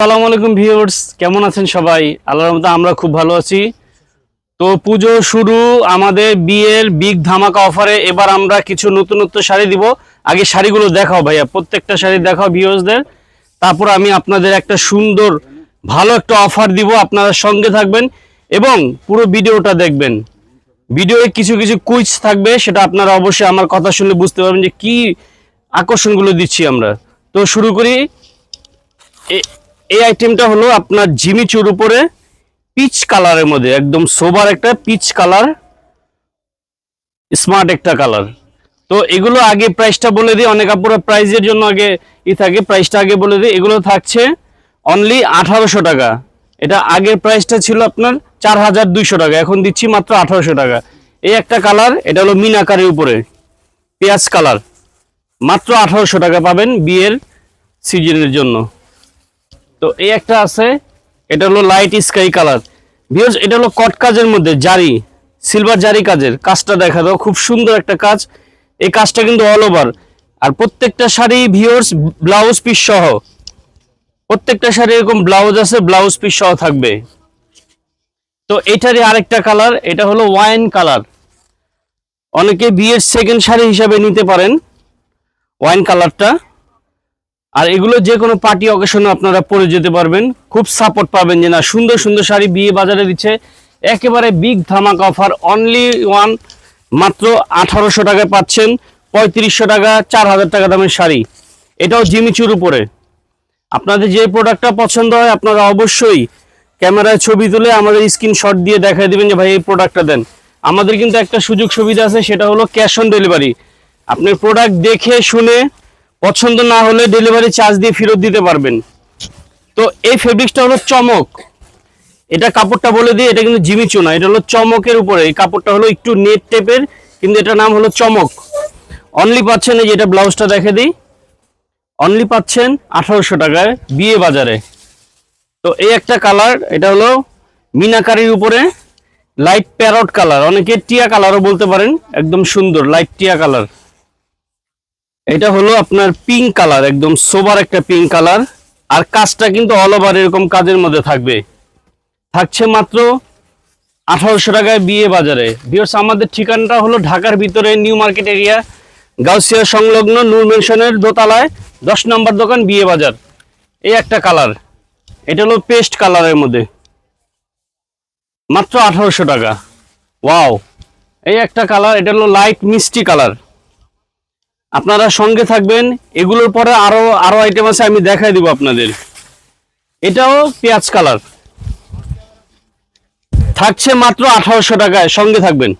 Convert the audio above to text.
আসসালামু আলাইকুম ভিউয়ার্স, কেমন আছেন সবাই? আল্লাহর মতো আমরা খুব ভালো আছি। তো পুজো শুরু আমাদের বিয়ের বিগ ধামাকা অফারে। এবার আমরা কিছু নতুনত্ব শাড়ি দিব। আগে শাড়িগুলো দেখাও ভাইয়া, প্রত্যেকটা শাড়ি দেখাও ভিউয়ার্সদের। তারপর আমি আপনাদের একটা সুন্দর, ভালো একটা অফার দিব, আপনারা সঙ্গে থাকবেন এবং পুরো ভিডিওটা দেখবেন। ভিডিওয়ে কিছু কিছু কুইজ থাকবে, সেটা আপনারা অবশ্যই আমার কথা শুনলে বুঝতে পারবেন যে কি আকর্ষণগুলো দিচ্ছি আমরা। তো শুরু করি। এই আইটেমটা হলো আপনার জিমিচুর উপরে পিচ কালারের মধ্যে, একদম সোবার একটা পিচ কালার স্মার্ট একটা কালার তো এগুলো আগে প্রাইসটা বলে দিই, অনেক আপুরা প্রাইজের জন্য আগে ই থাকে প্রাইসটা আগে বলে দিই। এগুলো থাকছে অনলি আঠারোশো টাকা। এটা আগের প্রাইসটা ছিল আপনার চার হাজার দুইশো টাকা, এখন দিচ্ছি মাত্র আঠারোশো টাকা। এই একটা কালার এটা হলো মিন আকারের উপরে, পেঁয়াজ কালার মাত্র আঠারোশো টাকা পাবেন বিয়ের সিজনের জন্য। তো এই একটা আছে, এটা হলো লাইট স্কাই কালার ভিউজ এটা হলো কট কাজের মধ্যে, জারি সিলভার জারি কাজের। কাজটা দেখা দাও, খুব সুন্দর একটা কাজ। এই কাজটা কিন্তু অল ওভার আর প্রত্যেকটা শাড়ি ভিউয়ার্স ব্লাউজ পিস সহ। প্রত্যেকটা শাড়ি এরকম ব্লাউজ আছে ব্লাউজ পিস সহ থাকবে। তো এটারই আরেকটা কালার এটা হলো ওয়াইন কালার অনেকে বিয়ের সেকেন্ড শাড়ি হিসাবে নিতে পারেন ওয়াইন কালারটা আর এগুলো যে কোনো পার্টি অকেশনে আপনারা পরে যেতে পারবেন। খুব সাপোর্ট পাবেন যে না, সুন্দর সুন্দর শাড়ি বিয়ে বাজারে দিচ্ছে। একেবারে বিগ ধামাকা অফার অনলি ওয়ান মাত্র আঠারোশো টাকায় পাচ্ছেন, পঁয়ত্রিশশো টাকা, চার হাজার টাকা দামের শাড়ি। এটাও জিমিচুর উপরে। আপনাদের যে প্রোডাক্টটা পছন্দ হয়, আপনারা অবশ্যই ক্যামেরায় ছবি তুলে আমাদের স্ক্রিনশট দিয়ে দেখাই দিবেন যে, ভাই, এই প্রোডাক্টটা দেন। আমাদের কিন্তু একটা সুযোগ সুবিধা আছে, সেটা হলো ক্যাশ অন ডেলিভারি আপনি প্রোডাক্ট দেখে, শুনে পছন্দ না হলে ডেলিভারি চার্জ দিয়ে ফেরত দিতে পারবেন। তো এই ফেব্রিক্সটা হলো চমক। এটা কাপড়টা বলে দিই, এটা কিন্তু জিমিচু না এটা হলো চমকের উপরে। এই কাপড়টা হলো একটু নেট টেপের কিন্তু এটা নাম হলো চমক। অনলি পাচ্ছেন এই যে এটা ব্লাউজটা দেখে দিই। অনলি পাচ্ছেন আঠারোশো টাকায় বিয়ে বাজারে। তো এই একটা কালার, এটা হলো মিনাকারির উপরে লাইট প্যারট কালার অনেকে টিয়া কালারও বলতে পারেন, একদম সুন্দর লাইট টিয়া কালার এটা হলো আপনার পিঙ্ক কালার একদম সোবার একটা পিঙ্ক কালার আর কাজটা কিন্তু অল ওভার এরকম কাজের মধ্যে থাকবে। থাকছে মাত্র আঠারোশো টাকায় বিয়ে বাজারে। বিয়র্স আমাদের ঠিকানাটা হলো ঢাকার ভিতরে নিউ মার্কেট এরিয়া গাউসিয়া সংলগ্ন নূর মেনশনের দোতলায়, দশ নম্বর দোকান বিয়ে বাজার। এই একটা কালার এটা হলো পেস্ট কালারের মধ্যে। মাত্র আঠারোশো টাকা। ওয়াও এই একটা কালার এটা হলো লাইট মিষ্টি কালার আপনারা সঙ্গে থাকবেন। এগুলোর পরে আরও আরও আইটেম আছে, আমি দেখাই দিব আপনাদের। এটাও পেঁয়াজ কালার। থাকছে মাত্র আঠারোশো টাকায়, সঙ্গে থাকবেন।